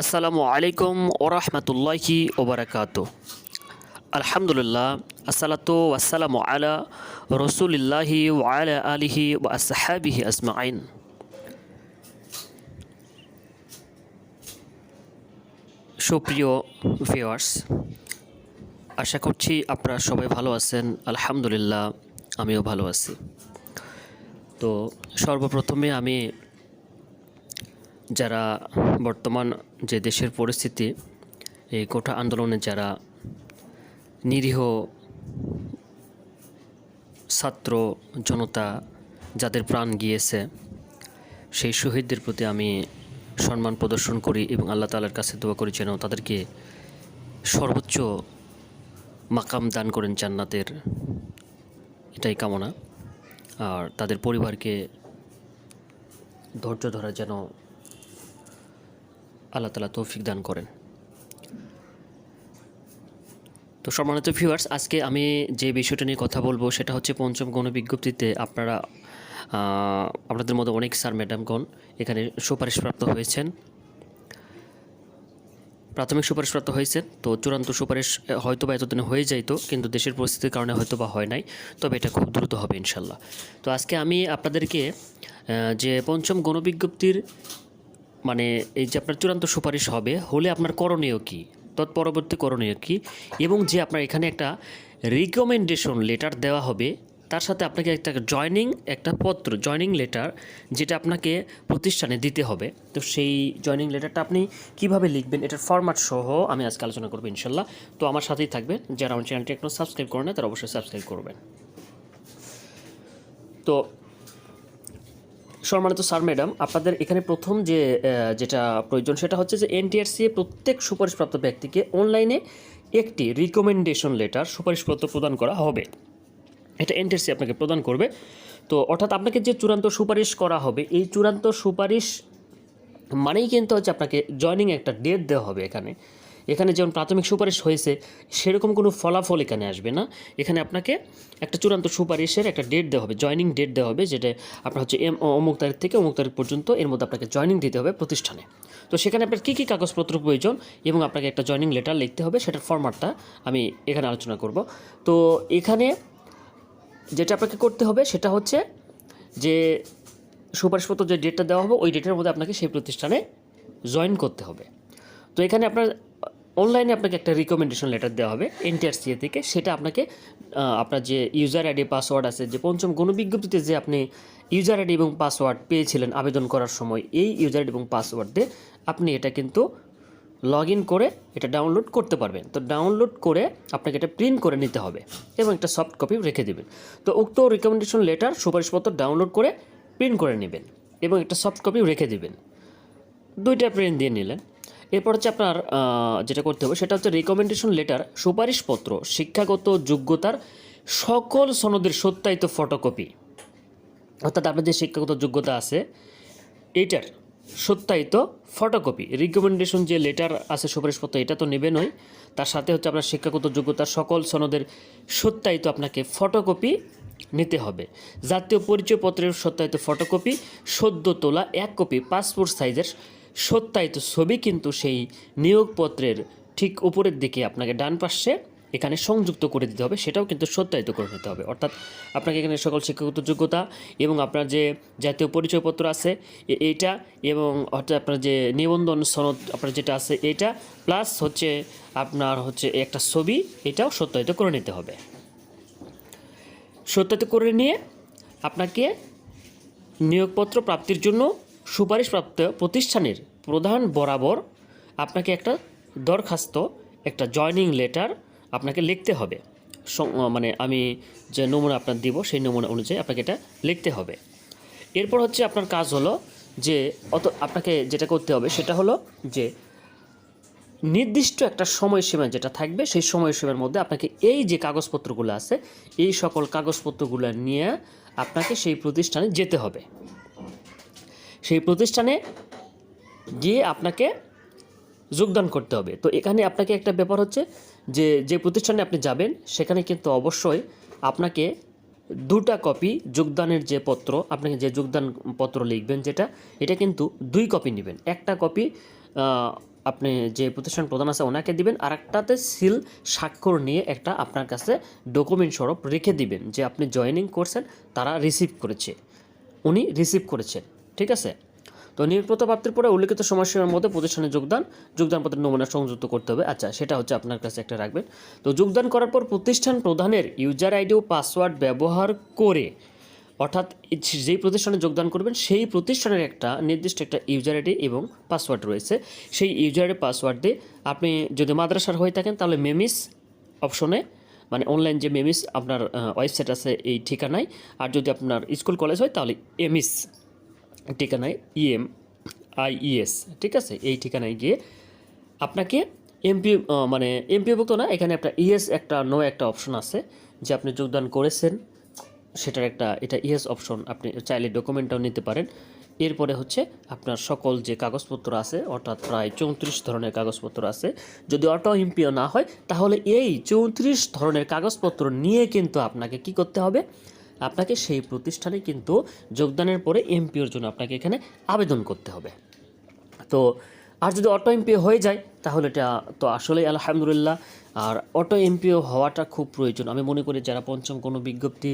আসসালামু আলাইকুম ওরহমতুল্লাহি ওবরাকাত আলহামদুলিল্লাহ, আসসালাতু ওয়াসালামু আলা রসুলিল্লাহি ওয়ালা আলিহি ওয়া আসহাবিহি আজমাইন। সুপ্রিয় ভিউয়ার্স আশা করছি আপনারা সবাই ভালো আছেন, আলহামদুলিল্লাহ, আমিও ভালো আছি। তো সর্বপ্রথমে আমি যারা বর্তমান যে দেশের পরিস্থিতি, এই কোটা আন্দোলনে যারা নিরীহ ছাত্র জনতা যাদের প্রাণ গিয়েছে, সেই শহীদদের প্রতি আমি সম্মান প্রদর্শন করি এবং আল্লাহ তালার কাছে দোয়া করি যেন তাদেরকে সর্বোচ্চ মাকাম দান করেন জান্নাতের। এটাই কামনা। আর তাদের পরিবারকে ধৈর্য ধরা যেন আল্লাহ তালা তৌফিক দান করেন। তো সম্মানিত ভিউয়ার্স আজকে আমি যে বিষয়টা নিয়ে কথা বলব সেটা হচ্ছে পঞ্চম গণবিজ্ঞপ্তিতে আপনারা আপনাদের মধ্যে অনেক স্যার ম্যাডামগণ এখানে সুপারিশপ্রাপ্ত হয়েছেন। প্রাথমিক সুপারিশপ্রাপ্ত হয়েছে, তো চূড়ান্ত সুপারিশ হয়তো বা এতদিনে হয়ে যাইতো, কিন্তু দেশের পরিস্থিতির কারণে হয়তো বা হয় নাই, তবে এটা খুব দ্রুত হবে ইনশাল্লাহ। তো আজকে আমি আপনাদেরকে যে পঞ্চম গণবিজ্ঞপ্তির মানে এই যে আপনার চূড়ান্ত সুপারিশ হবে, হলে আপনার করণীয় কী? তৎপরবর্তী করণীয় কী? এবং যে আপনার এখানে একটা রিকমেন্ডেশন লেটার দেওয়া হবে, তার সাথে আপনাকে একটা জয়নিং একটা পত্র জয়নিং লেটার যেটা আপনাকে প্রতিষ্ঠানে দিতে হবে। তো সেই জয়নিং লেটারটা আপনি কীভাবে লিখবেন, এটার ফরম্যাট সহ আমি আজকে আলোচনা করব ইনশাল্লাহ। তো আমার সাথেই থাকবেন। যারা আমার চ্যানেলটি এখনও সাবস্ক্রাইব করেন না তারা অবশ্যই সাবস্ক্রাইব করবেন। তো সম্মানিত স্যার, ম্যাডাম, আপনাদের এখানে প্রথম যে যেটা প্রয়োজন সেটা হচ্ছে যে এনটিআরসি প্রত্যেক সুপারিশপ্রাপ্ত ব্যক্তিকে অনলাইনে একটি রিকমেন্ডেশন লেটার সুপারিশপত্র প্রদান করা হবে। এটা এনটিআরসি আপনাকে প্রদান করবে। তো অর্থাৎ আপনাকে যে চূড়ান্ত সুপারিশ করা হবে, এই চূড়ান্ত সুপারিশ মানেই কিন্তু হচ্ছে আপনাকে জয়নিং একটা ডেট দেওয়া হবে এখানে। এখানে যেমন প্রাথমিক সুপারিশ হয়েছে, সেরকম কোনো ফলাফল এখানে আসবে না। এখানে আপনাকে একটা চূড়ান্ত সুপারিশের একটা ডেট দেওয়া হবে জয়নিং ডেট দেওয়া হবে, যেটা আপনার হচ্ছে এম অমুক তারিখ থেকে অমুক তারিখ পর্যন্ত এর মধ্যে আপনাকে জয়নিং দিতে হবে প্রতিষ্ঠানে। তো সেখানে আপনার কী কী কাগজপত্র প্রয়োজন এবং আপনাকে একটা জয়নিং লেটার লিখতে হবে, সেটার ফরম্যাটটা আমি এখানে আলোচনা করব। তো এখানে যেটা আপনাকে করতে হবে, সেটা হচ্ছে যে সুপারিশপত্র যে ডেটটা দেওয়া হবে, ওই ডেটের মধ্যে আপনাকে সেই প্রতিষ্ঠানে জয়েন করতে হবে। তো এখানে আপনার অনলাইনে আপনাকে একটা রিকমেন্ডেশন লেটার দেওয়া হবে এনটিআরসিএ থেকে। সেটা আপনাকে আপনার যে ইউজার আইডি পাসওয়ার্ড আছে, যে পঞ্চম গণবিজ্ঞপ্তিতে যে আপনি ইউজার আইডি এবং পাসওয়ার্ড পেয়েছিলেন আবেদন করার সময়, এই ইউজার আইডি এবং পাসওয়ার্ড দিয়ে আপনি এটা কিন্তু লগ ইন করে এটা ডাউনলোড করতে পারবেন। তো ডাউনলোড করে আপনাকে এটা প্রিন্ট করে নিতে হবে এবং একটা সফট কপি রেখে দেবেন। তো উক্ত রিকমেন্ডেশন লেটার সুপারিশপত্র ডাউনলোড করে প্রিন্ট করে নেবেন এবং একটা সফট কপি রেখে দেবেন। দুইটা প্রিন্ট দিয়ে নিলেন। এরপর হচ্ছে আপনার যেটা করতে হবে, সেটা হচ্ছে রিকমেন্ডেশন লেটার সুপারিশপত্র, শিক্ষাগত যোগ্যতার সকল সনদের সত্যায়িত ফটোকপি অর্থাৎ আপনার যে শিক্ষাগত যোগ্যতা আছে এইটার সত্যায়িত ফটোকপি রিকমেন্ডেশন যে লেটার আছে, সুপারিশপত্র, এটা তো নেবেনই তার সাথে হচ্ছে আপনার শিক্ষাগত যোগ্যতার সকল সনদের সত্যায়িত আপনাকে ফটোকপি নিতে হবে। জাতীয় পরিচয়পত্রের সত্যায়িত ফটোকপি সদ্য তোলা এক কপি পাসপোর্ট সাইজের সত্যায়িত ছবি কিন্তু সেই নিয়োগপত্রের ঠিক উপরের দিকে আপনাকে ডান পাশে এখানে সংযুক্ত করে দিতে হবে, সেটাও কিন্তু সত্যায়িত করে নিতে হবে। অর্থাৎ আপনাকে এখানে সকল শিক্ষাগত যোগ্যতা এবং আপনার যে জাতীয় পরিচয়পত্র আছে এইটা এবং অর্থাৎ আপনার যে নিবন্ধন সনদ আপনার যেটা আছে, এইটা প্লাস হচ্ছে আপনার হচ্ছে একটা ছবি, এটাও সত্যায়িত করে নিতে হবে। সত্যায়িত করে নিয়ে আপনাকে নিয়োগপত্র প্রাপ্তির জন্য সুপারিশপ্রাপ্ত প্রতিষ্ঠানের প্রধান বরাবর আপনাকে একটা দরখাস্ত, একটা জয়নিং লেটার আপনাকে লিখতে হবে। মানে আমি যে নমুনা আপনার দিব, সেই নমুনা অনুযায়ী আপনাকে এটা লিখতে হবে। এরপর হচ্ছে আপনার কাজ হলো যে অত আপনাকে যেটা করতে হবে সেটা হলো যে নির্দিষ্ট একটা সময়সীমা যেটা থাকবে, সেই সময়সীমার মধ্যে আপনাকে এই যে কাগজপত্রগুলো আছে, এই সকল কাগজপত্রগুলো নিয়ে আপনাকে সেই প্রতিষ্ঠানে যেতে হবে। সেই প্রতিষ্ঠানে গিয়ে আপনাকে যোগদান করতে হবে। তো এখানে আপনাকে একটা ব্যাপার হচ্ছে যে যে প্রতিষ্ঠানে আপনি যাবেন, সেখানে কিন্তু অবশ্যই আপনাকে দুটা কপি যোগদানের যে পত্র, আপনাকে যে যোগদান পত্র লিখবেন যেটা, এটা কিন্তু দুই কপি নেবেন। একটা কপি আপনি যে প্রতিষ্ঠান প্রধান আছে ওনাকে দিবেন আর একটাতে সিল স্বাক্ষর নিয়ে একটা আপনার কাছে ডকুমেন্ট স্বরূপ রেখে দিবেন যে আপনি জয়েনিং করছেন, তারা রিসিভ করেছে। উনি রিসিভ করেছেন। ঠিক আছে? তো নিয়োগপত্র প্রাপ্তির পরে উল্লিখিত সময়সীমার মধ্যে প্রতিষ্ঠানে যোগদান, যোগদানপত্রের নমুনা সংযুক্ত করতে হবে। আচ্ছা সেটা হচ্ছে আপনার কাছে একটা রাখবেন। তো যোগদান করার পর প্রতিষ্ঠান প্রধানের ইউজার আইডি ও পাসওয়ার্ড ব্যবহার করে, অর্থাৎ যেই প্রতিষ্ঠানে যোগদান করবেন, সেই প্রতিষ্ঠানের একটা নির্দিষ্ট একটা ইউজার আইডি এবং পাসওয়ার্ড রয়েছে। সেই ইউজার আইডি পাসওয়ার্ড দিয়ে আপনি যদি মাদ্রাসার হয়ে থাকেন, তাহলে মেমিস অপশনে মানে অনলাইন যে মেমিস আপনার ওয়েবসাইট আছে এই ঠিকানায়। আর যদি আপনার স্কুল কলেজ হয়, তাহলে এমিস। ঠিকানায় ইএম আইইএস ঠিক আছে? এই ঠিকানায় গিয়ে আপনাকে এমপি মানে এমপিভুক্ত না, এখানে একটা ইএস একটা নো একটা অপশন আছে যে আপনি যোগদান করেছেন। সেটার একটা, এটা ইএস অপশন আপনি চাইলে ডকুমেন্টটাও নিতে পারেন। এরপরে হচ্ছে আপনার সকল যে কাগজপত্র আছে, অর্থাৎ প্রায় চৌত্রিশ ধরনের কাগজপত্র আছে, যদি অটো এমপিও না হয়, তাহলে এই চৌত্রিশ ধরনের কাগজপত্র নিয়ে কিন্তু আপনাকে কি করতে হবে? আপনাকে সেই প্রতিষ্ঠানে কিন্তু যোগদানের পরে এমপিওর জন্য আপনাকে এখানে আবেদন করতে হবে। তো আর যদি অটো এমপিও হয়ে যায়, তাহলে এটা তো আসলেই আলহামদুলিল্লাহ। আর অটো এমপিও হওয়াটা খুব প্রয়োজন। আমি মনে করি যারা পঞ্চম কোনো বিজ্ঞপ্তি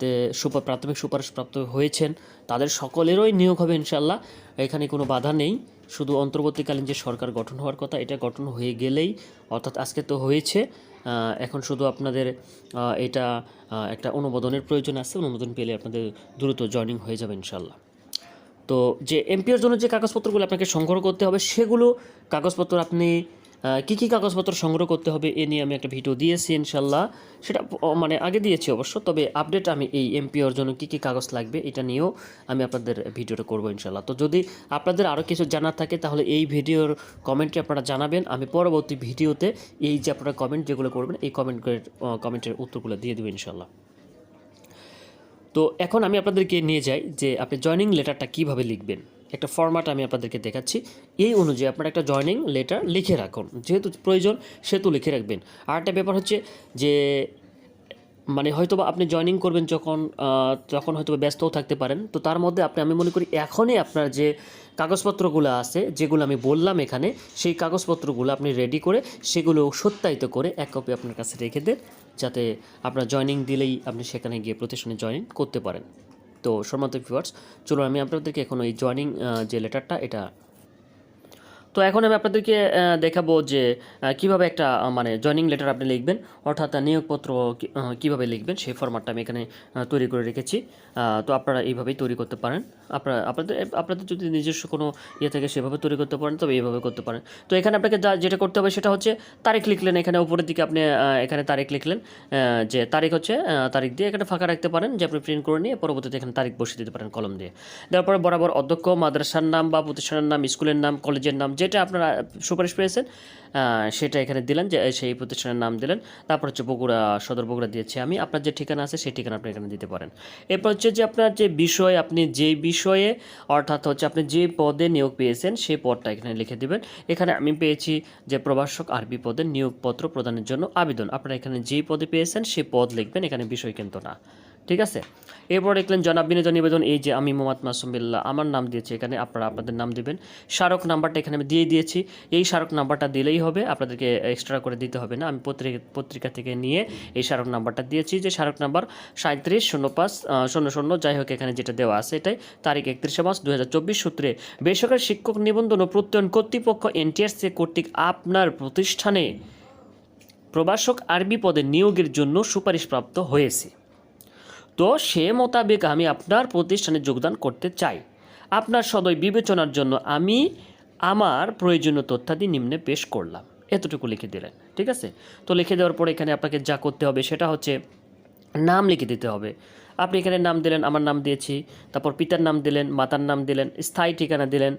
তে সুপার, প্রাথমিক সুপারিশপ্রাপ্ত হয়েছেন, তাদের সকলেরই নিয়োগ হবে ইনশাল্লাহ এখানে কোনো বাধা নেই। শুধু অন্তর্বর্তীকালীন যে সরকার গঠন হওয়ার কথা, এটা গঠন হয়ে গেলেই, অর্থাৎ আজকে তো হয়েছে। এখন শুধু আপনাদের এটা একটা অনুমোদনের প্রয়োজন আছে, অনুমোদন পেলে আপনাদের দ্রুত জয়নিং হয়ে যাবে ইনশাল্লাহ তো যে এমপিওর জন্য যে কাগজপত্রগুলো আপনাকে সংগ্রহ করতে হবে, সেগুলো কাগজপত্র আপনি কী কী কাগজপত্র সংগ্রহ করতে হবে এ নিয়ে আমি একটা ভিডিও দিয়েছি ইনশাল্লাহ। সেটা মানে আগে দিয়েছি অবশ্য, তবে আপডেট আমি এই এমপিওর জন্য কী কী কাগজ লাগবে এটা নিয়েও আমি আপনাদের ভিডিওটা করব ইনশাল্লাহ। তো যদি আপনাদের আরও কিছু জানার থাকে, তাহলে এই ভিডিওর কমেন্টে আপনারা জানাবেন। আমি পরবর্তী ভিডিওতে এই যে আপনারা কমেন্ট যেগুলো করবেন, এই কমেন্ট কমেন্টের উত্তরগুলো দিয়ে দেবো ইনশাল্লাহ। তো এখন আমি আপনাদেরকে নিয়ে যাই যে আপনি জয়নিং লেটারটা কীভাবে লিখবেন। একটা ফরম্যাট আমি আপনাদেরকে দেখাচ্ছি। এই অনুযায়ী আপনারা একটা জয়নিং লেটার লিখে রাখুন। যেহেতু প্রয়োজন, সেহেতু লিখে রাখবেন। আর একটা ব্যাপার হচ্ছে যে মানে হয়তো আপনি জয়নিং করবেন যখন তখন হয়তো ব্যস্তও থাকতে পারেন। তো তার মধ্যে আপনি, আমি মনে করি এখনই আপনার যে কাগজপত্রগুলো আছে, যেগুলো আমি বললাম এখানে, সেই কাগজপত্রগুলো আপনি রেডি করে সেগুলো সত্যায়িত করে এক কপি আপনার কাছে রেখে দেন, যাতে আপনার জয়নিং দিলেই আপনি সেখানে গিয়ে প্রতিষ্ঠানে জয়েন করতে পারেন। তো সম্মানিত ভিউয়ার্স চলুন আমি আপনাদেরকে এখন ওই জয়নিং যে লেটারটা এটা তো এখন আমি আপনাদেরকে দেখাবো যে কীভাবে একটা মানে জয়নিং লেটার আপনি লিখবেন, অর্থাৎ নিয়োগপত্র কীভাবে লিখবেন, সেই ফরম্যাটটা আমি এখানে তৈরি করে রেখেছি। তো আপনারা এইভাবেই তৈরি করতে পারেন। আপনারা, আপনাদের আপনাদের যদি নিজস্ব কোনো ইয়ে থেকে, সেভাবে তৈরি করতে পারেন, তবে এইভাবে করতে পারেন। তো এখানে আপনাকে যা, যেটা করতে হবে সেটা হচ্ছে, তারিখ লিখলেন এখানে, উপরের দিকে আপনি এখানে তারিখ লিখলেন যে তারিখ হচ্ছে তারিখ দিয়ে এখানে ফাঁকা রাখতে পারেন, যে আপনি প্রিন্ট করে নিয়ে পরবর্তীতে এখানে তারিখ বসিয়ে দিতে পারেন, কলম দিয়ে। দেওয়ার পরে বরাবর অধ্যক্ষ, মাদ্রাসার নাম বা প্রতিষ্ঠানের নাম, স্কুলের নাম, কলেজের নাম যেটা আপনারা সুপারিশ পেয়েছেন সেটা এখানে দিলেন, যে সেই প্রতিষ্ঠানের নাম দিলেন। তারপর হচ্ছে বগুড়া, সদর বগুড়া দিয়েছি আমি। আপনার যে ঠিকানা আছে, সেই ঠিকানা আপনি এখানে দিতে পারেন। এরপর হচ্ছে যে আপনার যে বিষয়, আপনি যে বিষয়ে, অর্থাৎ হচ্ছে আপনি যে পদে নিয়োগ পেয়েছেন সেই পদটা এখানে লিখে দিবেন। এখানে আমি পেয়েছি যে প্রভাষক আরবি পদে নিয়োগপত্র প্রদানের জন্য আবেদন। আপনারা এখানে যেই পদে পেয়েছেন সেই পদ লিখবেন, এখানে বিষয় কিন্তু না। ঠিক আছে? এরপর দেখলেন জনাব বিনোদন নিবেদন, এই যে আমি মোহাম্মদ মাসুম বিল্লাহ, আমার নাম দিয়েছি এখানে, আপনারা আপনাদের নাম দিবেন। স্মারক নাম্বারটা এখানে আমি দিয়ে দিয়েছি। এই স্মারক নাম্বারটা দিলেই হবে, আপনাদেরকে এক্সট্রা করে দিতে হবে না। আমি পত্রিকা পত্রিকা থেকে নিয়ে এই স্মারক নাম্বারটা দিয়েছি। যে স্মারক নাম্বার সাঁত্রিশ শূন্য পাঁচ শূন্য শূন্য, যাই হোক এখানে যেটা দেওয়া আছে এটাই। তারিখ একত্রিশে মার্চ দু সূত্রে, বেসরকারি শিক্ষক নিবন্ধন ও প্রত্যয়ন কর্তৃপক্ষ এনটিআরসি কর্তৃক আপনার প্রতিষ্ঠানে প্রভাষক আরবি পদে নিয়োগের জন্য সুপারিশপ্রাপ্ত হয়েছে। তো সে মোতাবেক আমি আপনার প্রতিষ্ঠানে যোগদান করতে চাই। আপনার সদয় বিবেচনার জন্য আমি আমার প্রয়োজনীয় তথ্যাদি নিম্নে পেশ করলাম। এতটুকু লিখে দিলেন, ঠিক আছে? তো লিখে দেওয়ার পরে এখানে আপনাকে যা করতে হবে সেটা হচ্ছে নাম লিখে দিতে হবে। আপনি এখানে নাম দিলেন, আমার নাম দিয়েছি, তারপর পিতার নাম দিলেন, মাতার নাম দিলেন, স্থায়ী ঠিকানা দিলেন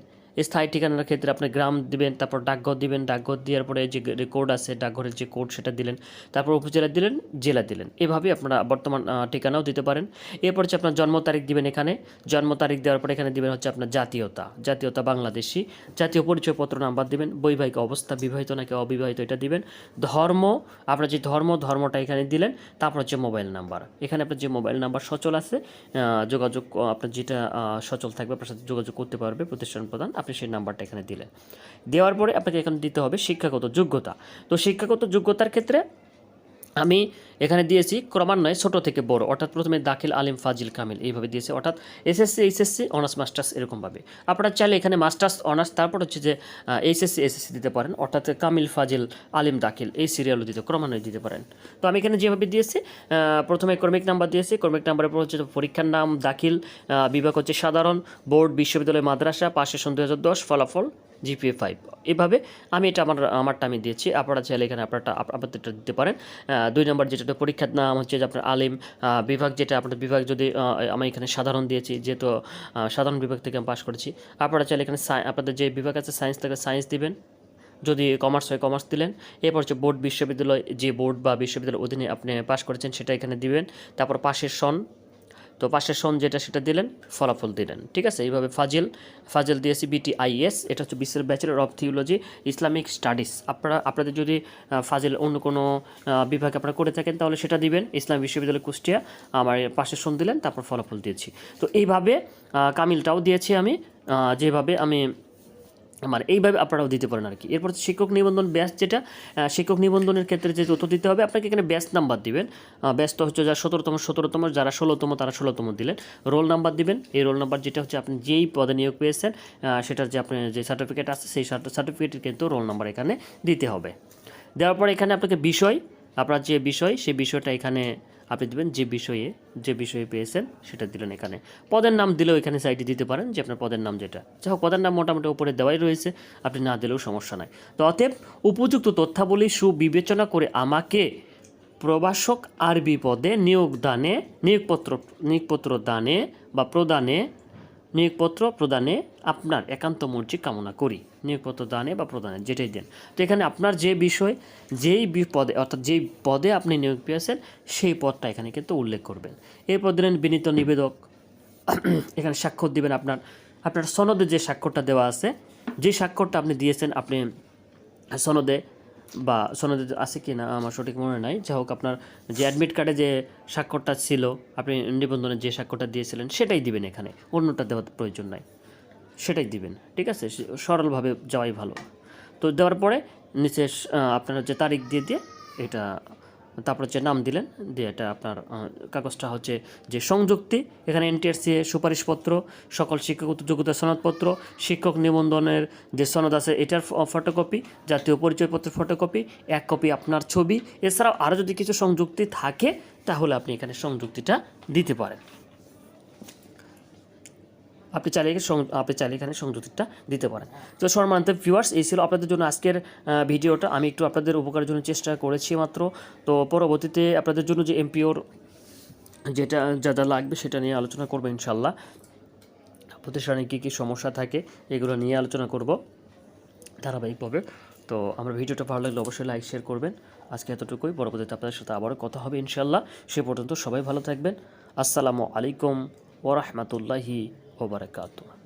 স্থায়ী ঠিকানার ক্ষেত্রে আপনি গ্রাম দিবেন, তারপর ডাকঘর দিবেন, ডাকঘর দেওয়ার পরে যে কোড আছে, ডাকঘরের যে কোড সেটা দিলেন, তারপর উপজেলা দিলেন, জেলা দিলেন। এভাবে আপনারা বর্তমান ঠিকানাও দিতে পারেন। এরপর হচ্ছে আপনার জন্ম তারিখ দিবেন এখানে। জন্ম তারিখ দেওয়ার পরে এখানে দিবেন হচ্ছে আপনার জাতীয়তা জাতীয়তা বাংলাদেশি। জাতীয় পরিচয়পত্র নাম্বার দিবেন, বৈবাহিক অবস্থা, বিবাহিত নাকি অবিবাহিত এটা দিবেন। ধর্ম, আপনার যে ধর্ম, ধর্মটা এখানে দিলেন, তারপর হচ্ছে মোবাইল নাম্বার। এখানে আপনার যে মোবাইল নাম্বার সচল আছে যোগাযোগ, আপনার যেটা সচল থাকবে, আপনার সাথে যোগাযোগ করতে পারবে, প্রতিষ্ঠান প্রধান। আপনি আপনি সেই নাম্বারটা এখানে দিলেন। দেওয়ার পরে আপনাকে এখানে দিতে হবে শিক্ষাগত যোগ্যতা। তো শিক্ষাগত যোগ্যতার ক্ষেত্রে আমি এখানে দিয়েছি ক্রমান্বয়ে ছোট থেকে বড়, অর্থাৎ প্রথমে দাখিল আলিম ফাজিল কামিল, এইভাবে দিয়েছি, অর্থাৎ এসএসসি, এইচএসসি, অনার্স, মাস্টার্স এরকমভাবে। আপনারা চাইলে এখানে মাস্টার্স, অনার্স, তারপর হচ্ছে যে এইচএসসি এসএসসি দিতে পারেন, অর্থাৎ কামিল, ফাজিল, আলিম, দাখিল, এই সিরিয়ালও দিতে, ক্রমান্বয়ে দিতে পারেন। তো আমি এখানে যেভাবে দিয়েছি প্রথমে ক্রমিক নাম্বার দিয়েছি, ক্রমিক নাম্বারের পর হচ্ছে পরীক্ষার নাম, দাখিল বিভাগ হচ্ছে সাধারণ, বোর্ড, বিশ্ববিদ্যালয়, মাদ্রাসা, পাশে সন দু ফলাফল জিপিএ ফাইভ। এভাবে আমি এটা আমার, আমারটা আমি দিয়েছি, আপনারা চাইলে এখানে আপনারটা, আপ- আপনাদেরটা দিতে পারেন। দুই নম্বর যেটা পরীক্ষার নাম হচ্ছে যে আপনার আলিম বিভাগ যেটা আপনার বিভাগ যদি আমি এখানে সাধারণ দিয়েছি, যেহেতু সাধারণ বিভাগ থেকে আমি পাশ করেছি। আপনারা চাইলে এখানে আপনাদের যে বিভাগ আছে সায়েন্স থেকে সায়েন্স দিবেন। যদি কমার্স হয় কমার্স দিলেন। এরপর হচ্ছে বোর্ড বিশ্ববিদ্যালয়, যে বোর্ড বা বিশ্ববিদ্যালয়ের অধীনে আপনি পাশ করেছেন সেটা এখানে দিবেন। তারপর পাশের সন তো পাশের সন যেটা সেটা দিলেন, ফলাফল দিলেন। ঠিক আছে? এইভাবে ফাজিল ফাজিল দিয়েছি বিটিআইএস এটা হচ্ছে বিশ্বের bachelor of theology Islamic studies আপনারা, আপনাদের যদি ফাজিল অন্য কোনো বিভাগে আপনারা করে থাকেন, তাহলে সেটা দিবেন। ইসলাম বিশ্ববিদ্যালয় কুষ্টিয়া, আমার পাশের সন দিলেন, তারপর ফলাফল দিয়েছি। তো এইভাবে কামিলটাও দিয়েছি আমি যেভাবে আমি আমার এইভাবে আপনারাও দিতে পারেন আর কি এরপর শিক্ষক নিবন্ধন ব্যাস যেটা শিক্ষক নিবন্ধনের ক্ষেত্রে যে তথ্য দিতে হবে, আপনাকে এখানে ব্যাস নাম্বার দিবেন। ব্যাসটা হচ্ছে যারা সতেরোতম সতেরোতম, যারা ষোলোতম, তারা ষোলোতম দিলেন। রোল নাম্বার দিবেন। এই রোল নাম্বার যেটা হচ্ছে আপনি যেই পদে নিয়োগ পেয়েছেন সেটার যে আপনার যে সার্টিফিকেট আছে, সেই সার্টিফিকেটের কিন্তু রোল নাম্বার এখানে দিতে হবে। দেওয়ার পর এখানে আপনাকে বিষয়, আপনার যে বিষয়, সেই বিষয়টা এখানে আপনি দেবেন যে বিষয়ে যে বিষয়ে পেয়েছেন সেটা দিলেন এখানে। পদের নাম দিলেও এখানে সাইডে দিতে পারেন যে আপনার পদের নাম যেটা। যাই হোক, পদের নাম মোটামুটি উপরে দেওয়াই রয়েছে, আপনি না দিলেও সমস্যা নাই। তো অতএব উপযুক্ত তথ্যাবলী সুবিবেচনা করে আমাকে প্রবাসক আরবি পদে নিয়োগদানে, নিয়োগপত্র নিয়োগপত্র দানে বা প্রদানে নিয়োগপত্র প্রদানে আপনার একান্ত মর্জি কামনা করি। নিয়োগপত্র দানে বা প্রদানে, যেটাই দেন। তো এখানে আপনার যে বিষয়, যেই পদে, অর্থাৎ যেই পদে আপনি নিয়োগ পেয়েছেন, সেই পদটা এখানে কিন্তু উল্লেখ করবেন। এরপর দিলেন বিনীত নিবেদক। এখানে স্বাক্ষর দিবেন আপনার আপনার সনদে যে স্বাক্ষরটা দেওয়া আছে, যে স্বাক্ষরটা আপনি দিয়েছেন, আপনি সনদে বা সনদে আছে কি না আমার সঠিক মনে নাই। যাই হোক, আপনার যে অ্যাডমিট কার্ডে যে স্বাক্ষরটা ছিল, আপনি নিবন্ধনে যে স্বাক্ষরটা দিয়েছিলেন, সেটাই দিবেন এখানে। অন্যটা দেওয়ার প্রয়োজন নাই। সেটাই দিবেন, ঠিক আছে? সরলভাবে যাওয়াই ভালো। তো দেওয়ার পরে নিচে আপনার যে তারিখ দিয়ে দিয়ে এটা তারপর হচ্ছে নাম দিলেন, দিয়ে এটা আপনার কাগজটা হচ্ছে যে সংযুক্তি, এখানে এনটিআরসি সুপারিশপত্র, সকল শিক্ষক যোগ্যতা সনদপত্র, শিক্ষক নিবন্ধনের যে সনদ আছে এটার ফটোকপি জাতীয় পরিচয়পত্রের ফটোকপি এক কপি আপনার ছবি। এছাড়াও আরও যদি কিছু সংযুক্তি থাকে, তাহলে আপনি এখানে সংযুক্তিটা দিতে পারেন। আপনি চাইলে আপনি চাইলে এখানে সংযুক্তিটা দিতে পারেন। তো সম্মানিত ভিউয়ার্স এই ছিল আপনাদের জন্য আজকের ভিডিওটা। আমি একটু আপনাদের উপকারের জন্য চেষ্টা করেছি মাত্র। তো পরবর্তীতে আপনাদের জন্য যে এমপিওর যেটা, যা যা লাগবে সেটা নিয়ে আলোচনা করব ইনশাল্লাহ। প্রতিষ্ঠানে কী কী সমস্যা থাকে, এগুলো নিয়ে আলোচনা করব ধারাবাহিকভাবে। তো আমার ভিডিওটা ভালো লাগলে অবশ্যই লাইক শেয়ার করবেন। আজকে এতটুকুই। পরবর্তীতে আপনাদের সাথে আবারও কথা হবে ইনশাল্লাহ। সে পর্যন্ত সবাই ভালো থাকবেন। আসসালামু আলাইকুম ওরহমতুল্লাহি wabarakatuh.